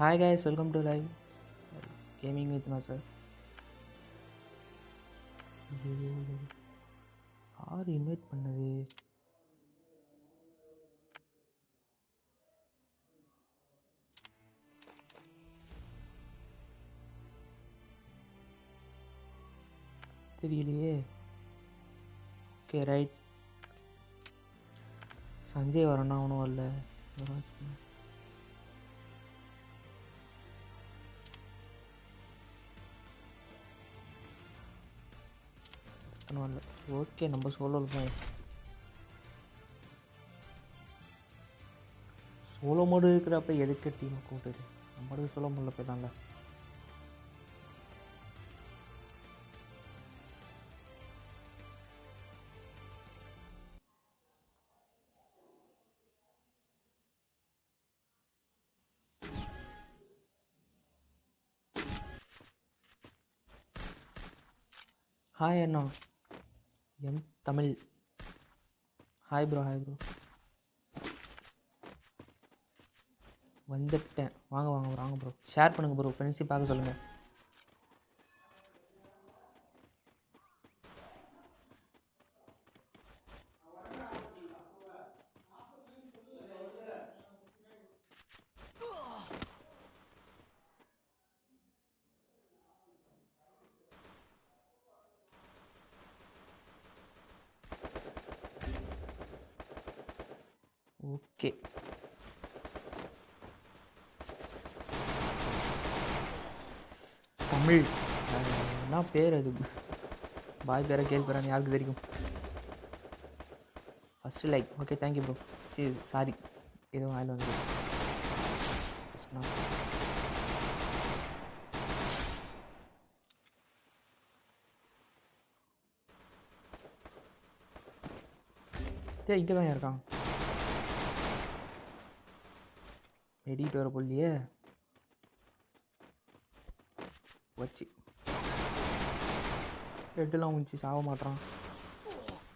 Hi guys welcome to live gaming with sir யார் invite பண்ணது? தெரியலையே. ஓகே ரைட் சஞ்சய் வரணும் அவனும் வரல பண்ணுவாங்க. ஓகே நம்ம சோலோ போய். சோலோ மோடு இருக்கிறப்ப எதுக்கு டீம் கூப்பிட்டு நம்மளுக்கு சோலோ மோடில் போயிடலாம்ல. ஹாய் அண்ணா. M Tamil. Hi bro hi bro வந்துட்டேன். வாங்க வாங்க வாங்க ப்ரோ ஷேர் பண்ணுங்கள் ப்ரோ ஃப்ரெண்ட்ஷிப் பார்க்க சொல்லுங்கள் ஓகே. தமிழ். என்ன பேர் அது? பாய் பேரை கேள்விப்பறான்னு யாருக்கு தெரியும்? First like okay thank you bro சரி சாரி எதுவும் வாயில் வந்து சரி இங்கே தான் இருக்கான் எடிட் வர போலியே. வச்சு. ஹெட்டெல்லாம் முடிச்சு சாக மாட்றான்.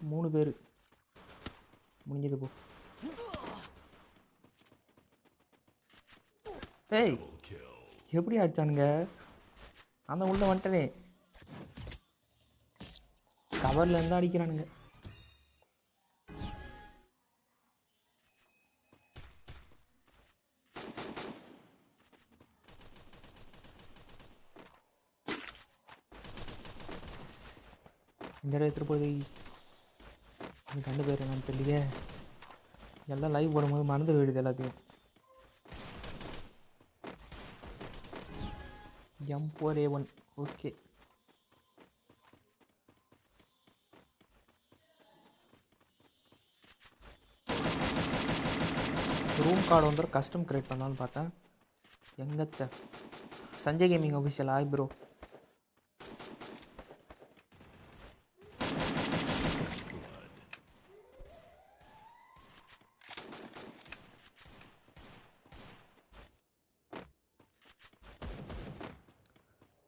மூணு பேர். முடிஞ்சது போ. ஏய் எப்படி அடிச்சானுங்க? அந்த உள்ள வந்துட்டனே. கவர்லேருந்து அடிக்கிறானுங்க. இந்த இடம் எடுத்துகிட்டு போய் எனக்கு கண்டு பேர் என்னன்னு தெரியலையே. எல்லாம் லைவ் போடும்போது மறந்து போயிடுது எல்லாத்தையும். M four A one okay room card வந்து கஸ்டம் கிரியேட் பண்ணலான்னு பார்த்தேன். எங்கத்த Sanjay gaming official hi bro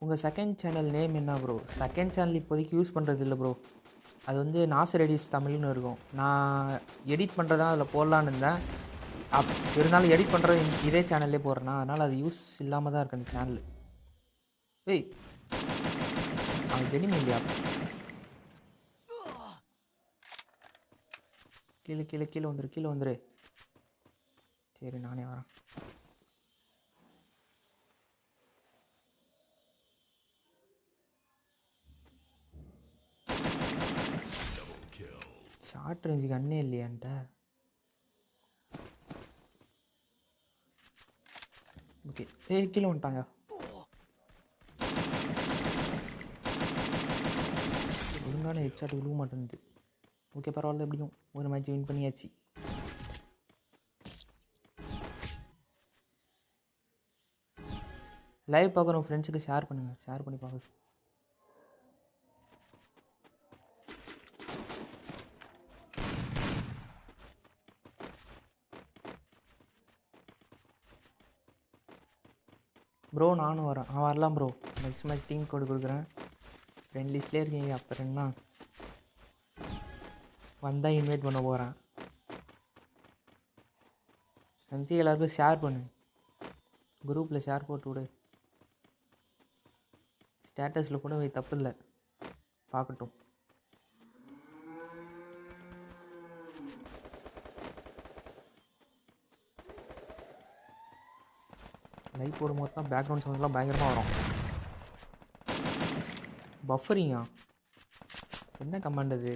உங்கள் செகண்ட் சேனல் நேம் என்ன ப்ரோ செகண்ட் சேனல் இப்போதைக்கு யூஸ் பண்ணுறது இல்லை ப்ரோ அது வந்து நாசர் எடிட்ஸ் தமிழ்னு இருக்கும். நான் எடிட் பண்ணுறதா அதில் போடலான்னு இருந்தேன். அப் இருந்தாலும் எடிட் பண்ணுறது இதே சேனல்லே போடுறேன்னா அதனால் அது யூஸ் இல்லாமல் தான் இருக்குது அந்த சேனல் ஏய் அவன் தெரியுமா இல்லையா? கீழே கீழே கீழே வந்துரு கீழே வந்துரு. சரி நானே வரேன். ஷார்ட் ரேஞ்சு கண்ணே இல்லையான்ட்ட. ஓகே ஏ கீழே வந்துட்டாங்க. ஒழுங்கான ஹெட்ஷாட் விழுக மாட்டேங்குது ஓகே பரவாயில்ல எப்படியும் ஒரு மேட்ச் வின் பண்ணியாச்சு. லைவ் பார்க்குறோம் ஃப்ரெண்ட்ஸுக்கு ஷேர் பண்ணுங்கள் ஷேர் பண்ணி பார்க்க ப்ரோ நானும் வரேன். நான் வரலாம் bro next match team code கொடுக்குறேன். ஃப்ரெண்ட் லிஸ்ட்லேயே இருக்கீங்க அப்புறம் என்ன வந்தால் இன்வைட் பண்ண போகிறேன் செஞ்சு எல்லாருக்கும் ஷேர் பண்ணு. குரூப்பில் ஷேர் போட்டு விடு. ஸ்டேட்டஸில் கூட தப்பு இல்லை. பார்க்கட்டும். லைட் போடும் போது தான் பேக்ரவுண்ட் சவுண்ட்லாம் பயங்கரமாக வரும். பஃபரிங்கா என்ன கமாண்ட் அது?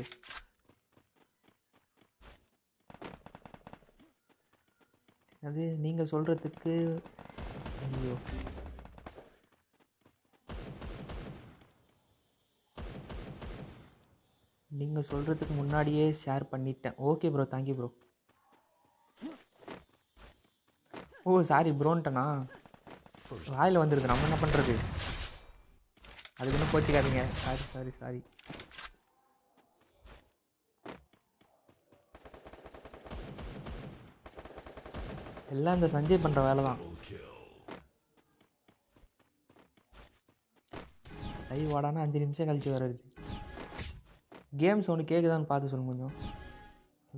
அது நீங்கள் சொல்கிறதுக்கு ஐயோ. நீங்கள் சொல்கிறதுக்கு முன்னாடியே ஷேர் பண்ணிட்டேன். Okay bro thank you bro oh sorry ப்ரோன்ட்டனா வாயில் வந்துருது. நம்ம என்ன பண்ணுறது அதுக்கு இன்னும் கோச்சிக்காதீங்க சாரி சாரி சாரி எல்லாம் இந்த சஞ்சய் பண்ணுற வேலை தான் லைவ் வாடானா அஞ்சு நிமிஷம் கழிச்சு வருது கேம் சவுண்டு கேட்குதான்னு பார்த்து சொல்லுங்க கொஞ்சம்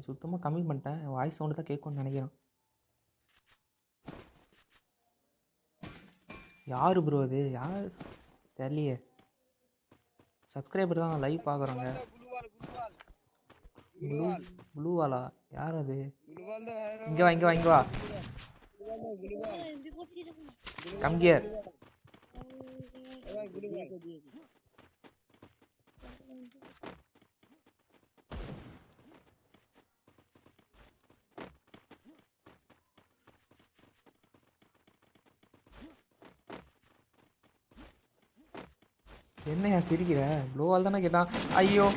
சுத்தமாக கம்மி பண்ணிட்டேன். வாய்ஸ் சவுண்டு தான் கேட்கும்னு நினைக்கிறேன். யார் ப்ரோ அது? யார்? தெரியலையே. சப்ஸ்கிரைபர் தான் லைவ் பார்க்குறோங்க ப்ளூ ப்ளூ வாலா யார் அது? இங்கே வா இங்கே வா இங்கே வா. கம் கியர் என்னையா சிரிக்கிற? ப்ளூவால் தானே கேட்டான். ஐயோ.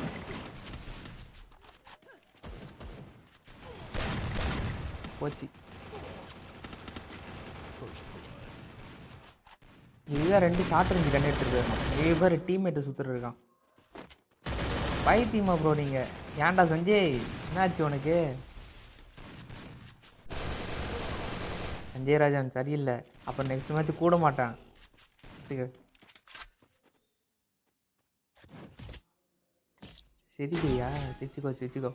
போச்சு. இதுதான் ரெண்டு ஷார்ட் ரேஞ்ச் கண்ணு எடுத்துருக்காங்க நிறைய பேர் டீம்மேட்டு சுற்றுருக்கான் பை பைத்தியமா ப்ரோ நீங்கள் ஏன்டா சஞ்சய்? என்னாச்சு உனக்கு? சஞ்சய் ராஜன் சரியில்லை. அப்போ நெக்ஸ்ட் மேட்ச் கூட மாட்டான். சிரிக்கிறியா சிரிச்சுக்கோ சிரிச்சுக்கோ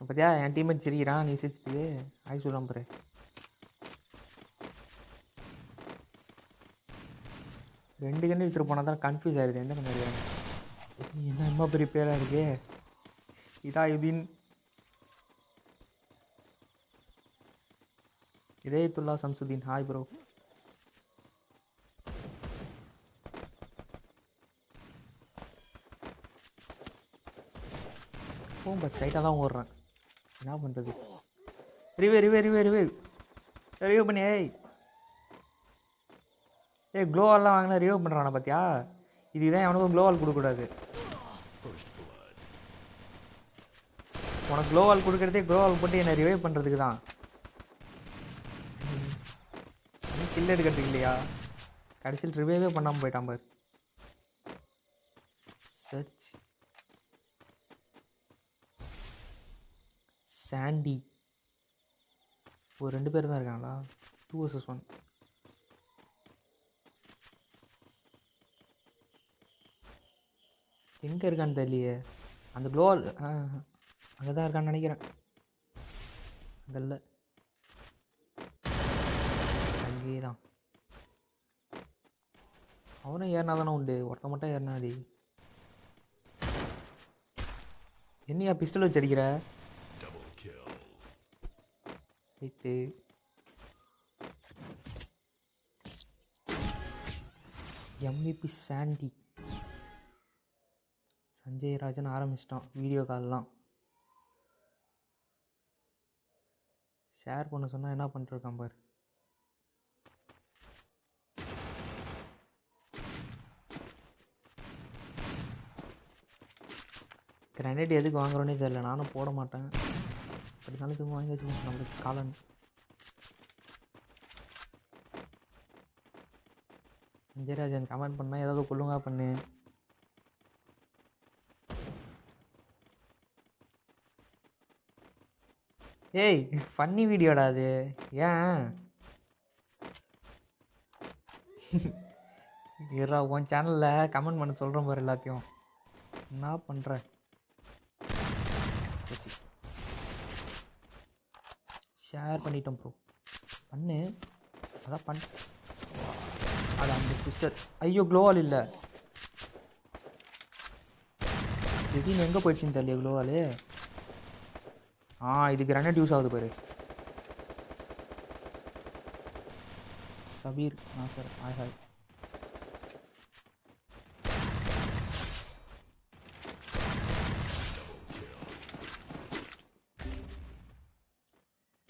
பார்த்தியா என் டீம்மேட் சிரிக்கிறான் நீ சிரிச்சுட்டு ஆய் சொல்கிறான் பாரு ரெண்டு கண்டு எடுத்துகிட்டு போனால் தான் கன்ஃபியூஸ் ஆயிடுது எந்த கண்ணு என்ன ரொம்ப பெரிய பேராக இருக்கு இதா இதுன்னு Idhayathulla Samsudeen. Hi bro phone bus ரைட்டாக தான் ஓடுறேன். என்ன பண்ணுறது ரிவே ரிவே ரிவே ரிவே ரிவே பண்ணி ஏய். ஏய் க்ளோவால்லாம் வாங்கினா ரிவே பண்ணுறானா பார்த்தியா இதுதான் எவனுக்கும் க்ளோவால் கொடுக்கக்கூடாது. உனக்கு க்ளோவால் கொடுக்குறதே க்ளோவால் போட்டு என்னை ரிவைவ் பண்ணுறதுக்கு தான் கில் எடுக்கிறதுக்கு இல்லையா? கடைசியில் ரிவைவே பண்ணாமல் போயிட்டான் பாரு. சர்ச் சாண்டி ஒரு ரெண்டு பேர் தான் இருக்காங்களா? டூ வர்சஸ் ஒன் எங்கே இருக்கான்னு தெரியலையே. அந்த க்ளோவல் அங்கே தான் இருக்கான்னு நினைக்கிறேன். அங்கே இல்லை அங்கேயே தான் அவனும் ஏறினா தானே உண்டு. ஒருத்த மட்டும் ஏறினாடி. என்னையா பிஸ்டல் வச்சு அடிக்கிற? Right MVP Sandy Sanjay Rajan ஆரம்பிச்சிட்டான் வீடியோ கால்லாம் ஷேர் பண்ண சொன்னால் என்ன பண்ணிட்டுருக்கான் பாரு. கிரானைட் எதுக்கு வாங்குறோன்னே தெரில நானும் போட மாட்டேன். அப்படினாலும் திரும்ப வாங்கி வச்சுக்கோங்க நம்மளுக்கு காலன். விஜயராஜன் கமெண்ட் பண்ணால் ஏதாவது கொள்ளுங்க பண்ணு. ஏய் ஃபன்னி வீடியோடா அது. ஏன்? இரா உன் சேனலில் கமெண்ட் பண்ண சொல்கிறேன் பாரு எல்லாத்தையும். என்ன பண்ணுற ஷேர் பண்ணிட்டோம் ப்ரோ பண்ணு. அதான் பண்ண அது அந்த சிஸ்டர் ஐயோ க்ளோவால் இல்லை. திடீர்னு எங்கே போயிடுச்சுன்னு தெரியல க்ளோவால் ஆ இதுக்கு கிரனட் யூஸ் ஆகுது பாரு. சபீர் சார் ஹாய் ஹாய்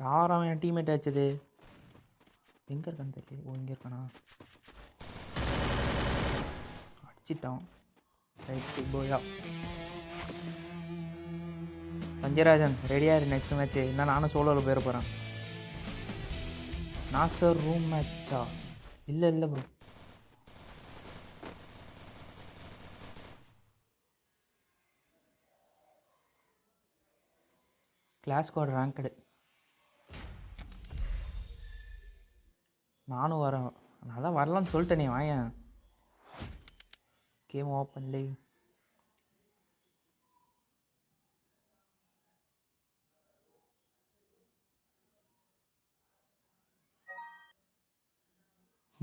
யார் அவன் என் டீம்மேட் ஆச்சது. எங்கே இருக்கான்னு தெரியல ஓ இங்கே இருக்கானா? அடிச்சிட்டான். ரைட்டு போயா சஞ்சயராஜன் ரெடியாக இரு நெக்ஸ்ட் மேட்ச்சு என்ன நானும் சோலோவில் போயிட போகிறேன் நாசர் ரூம் மேட்சா இல்லை இல்லை ப்ரோ கிளாஸ் கோட் ரேங்க்டு நானும் வரேன். நான் தான் வரலான்னு சொல்லிட்டேனே வாயன். கேம் ஓப்பன்லே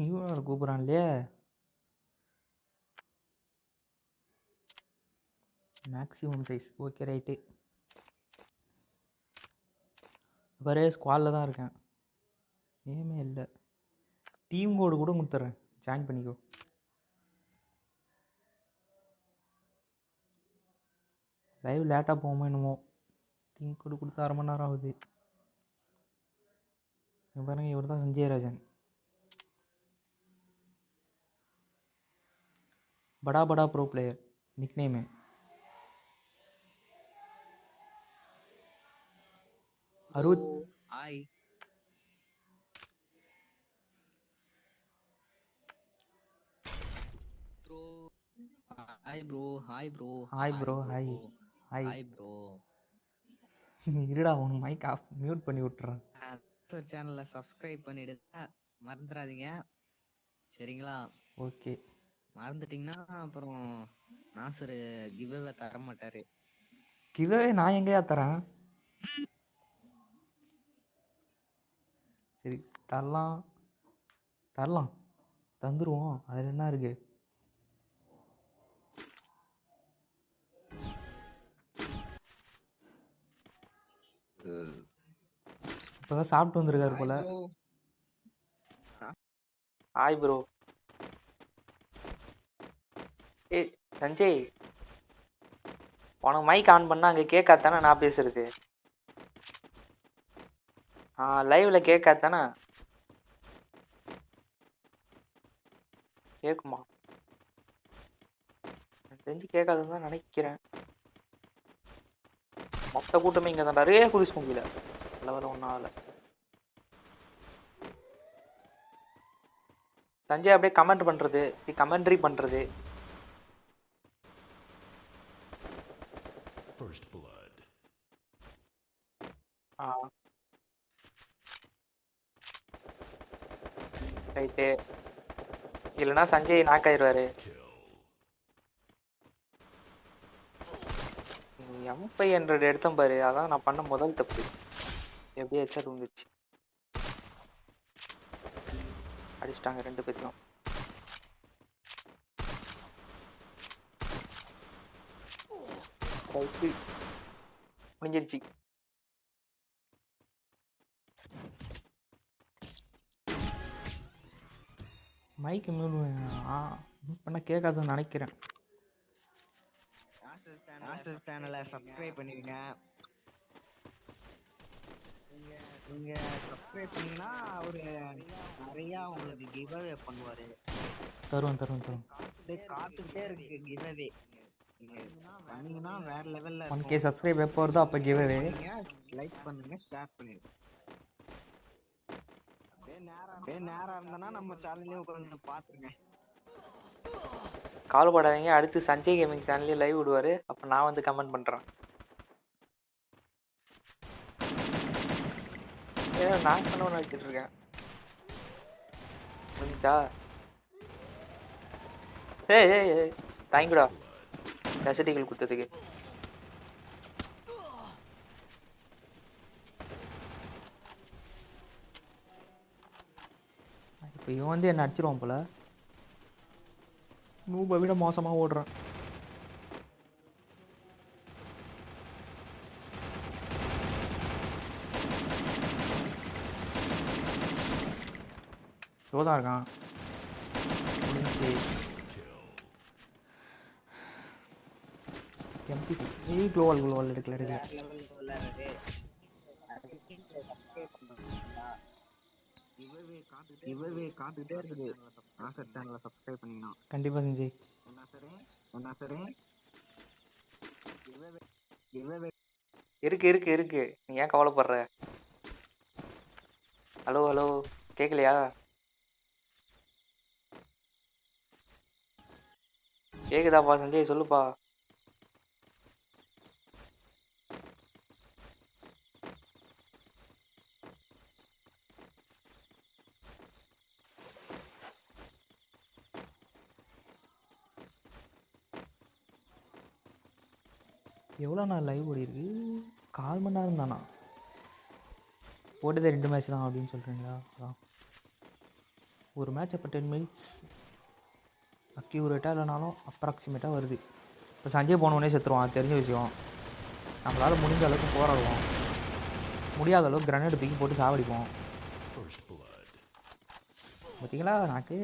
இவன் கூப்பிட்றான்லையே. மேக்ஸிமம் சைஸ் ஓகே ரைட்டு வேறே ஸ்குவாலில் தான் இருக்கேன். நேமே இல்லை. டீம் கோடு கூட கொடுத்துட்றேன் ஜாயின் பண்ணிக்கோ. லைவ் லேட்டாக போகுமோ என்னமோ. டீம் கோடு கொடுத்து அரை மணி நேரம் ஆகுது. இங்க பாருங்க இவர் தான் சஞ்சயராஜன் படா படா bro player nick name அறுபத் hi bro hi bro hi bro Hi bro, hi. Hi. Hi bro இருடா உன் மைக் ஆஃப் மியூட் பண்ணி விட்டுறேன். சார் சேனலை சப்ஸ்கிரைப் பண்ணிடுங்க மறந்துடாதீங்க. சரிங்களா? ஓகே. மறந்துட்டீங்கன்னா அப்புறம் நாசர் கிவ்அவே தர மாட்டாரு. கிவே நான் எங்கேயா தரேன்? சரி தரலாம். தரலாம். தந்துருவோம். அதில் என்ன இருக்கு? இப்போதான் சாப்பிட்டு வந்திருக்காரு போல. ஹாய் ப்ரோ ஏய் சஞ்சய் உனக்கு மைக் ஆன் பண்ணா அங்கே கேட்காதானே நான் பேசுறது? ஆ லைவ்ல கேட்காதானே? கேக்குமா? தெரிஞ்சு கேட்காதுன்னு தான் நினைக்கிறேன். மொத்த கூட்டமே இங்கே தான். நிறைய குதிச்சு முடியல நல்ல வேலை ஒன்றும் ஆகலை. சஞ்சய் அப்படியே கமெண்ட் பண்ணுறது கமெண்ட்ரி பண்ணுறது First blood. ரைட்டு இல்லைன்னா சஞ்சய் நாக் எம் ஃபைவ் ஹண்ட்ரட் எடுத்தேன் பாரு. அதான் நான் பண்ண முதல் தப்பு. எப்படியே ஹெச்ஆர் வந்துச்சு அடிச்சிட்டாங்க ரெண்டு பேத்தையும். முடிஞ்சிருச்சு. மைக்கு மியூட் ஆ மியூட் பண்ண கேட்காதுன்னு நினைக்கிறேன். நாசர் சேனலை சப்ஸ்கிரைப் பண்ணிடுங்க நீங்க நீங்க சப்ஸ்கிரைப் பண்ணீங்கன்னா அவரு நிறைய உங்களுக்கு கிவ்அவே பண்ணுவாரு. தருவேன் தருவேன் காத்துட்டே காத்துக்கிட்டே இருக்கு கிவ்அவே பண்ணீங்கன்னா வேற லெவல்ல ஒன் கே சப்ஸ்கிரைப் எப்போ வருதோ அப்போ கிவ்அவே லைக் பண்ணுங்க ஷேர் பண்ணிடுங்க அப்படியே நேரம் அப்படியே நேரம் இருந்தனா நம்ம சேனல்லையும் உட்காந்து பாத்துருங்க கவலைப்படாதீங்க அடுத்து சஞ்சய் கேமிங் சேனல்லே லைவ் விடுவாரு. அப்போ நான் வந்து கமெண்ட் பண்ணுறேன் ஏதோ நான் பண்ண ஒன்று வச்சுட்டு இருக்கேன் முடிஞ்சா ஏய் ஏய் ஏய் தேங்க்யூடா நெசடிகள் கொடுத்ததுக்கு. இப்போ இவன் வந்து என்ன அடிச்சிருவான் போல? நூபை விட மோசமாக ஓடுறான். இவ்வளோதான் இருக்கான். எம்பி ஏய் குளோவல் குளோவல் எடுக்கல எடுக்கல இவவே காத்துட்டே இருக்குது. ஆசர் சேனலை சப்ஸ்கிரைப் பண்ணிக்கணும். கண்டிப்பாக செஞ்சு. என்ன சரி என்ன சரி இருக்கு இருக்கு இருக்கு. நீ ஏன் கவலைப்படுற? ஹலோ ஹலோ கேட்கலையா கேக்குதாப்பா சஞ்சய் சொல்லுப்பா. எவ்வளோ நாள் லைவ் ஓடி இருக்கு கால் மணி நேரம் தானா? ஓடுதே ரெண்டு மேட்ச் தான் அப்படின்னு சொல்கிறீங்களா அதான் ஒரு மேட்ச் அப்போ டென் மினிட்ஸ் அக்யூரேட்டாக இல்லைனாலும் அப்ராக்சிமேட்டாக வருது. இப்போ சஞ்சய் போனவொடனே செத்துருவான். அது தெரிஞ்ச விஷயம். நம்மளால் முடிஞ்ச அளவுக்கு போராடுவோம். முடியாத அளவுக்கு கிரனேட் தூக்கி போட்டு சாவடிப்போம். பார்த்தீங்களா நாக்கு.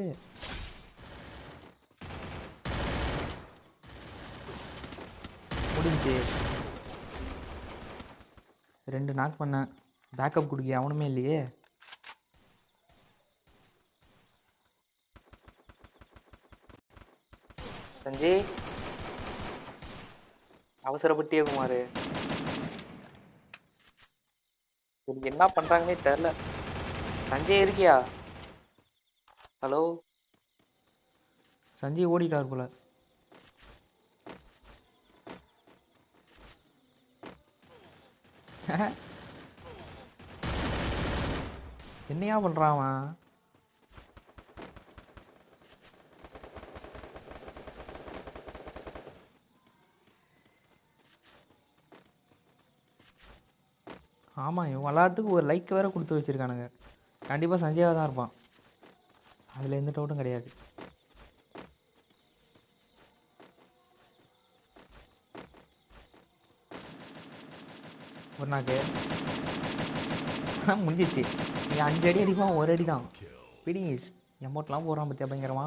முடிஞ்சு ரெண்டு நாக் பண்ணேன். பேக்கப் கொடுக்க அவனுமே இல்லையே. சஞ்சய் அவசரப்பட்டியே குமார். இவனுக்கு என்ன பண்றாங்கன்னே தெரில. சஞ்சய் இருக்கியா? ஹலோ சஞ்சய் ஓடிட்டார் போல. என்னையா பண்றான் ஆமாம் இவன் விளாட்றதுக்கு ஒரு லைக் வேற கொடுத்து வச்சிருக்கானுங்க. கண்டிப்பாக சஞ்சயாவாக தான் இருப்பான். அதில் எந்த டவுட்டும் கிடையாது. ஒரு நாக்கு முடிஞ்சிச்சு நீ அஞ்சு அடி அடிப்பான் ஒரு அடி தான் பிடிங்கிஸ் எமௌண்ட்லாம் போகிறான் பார்த்தியா பயங்கரமா.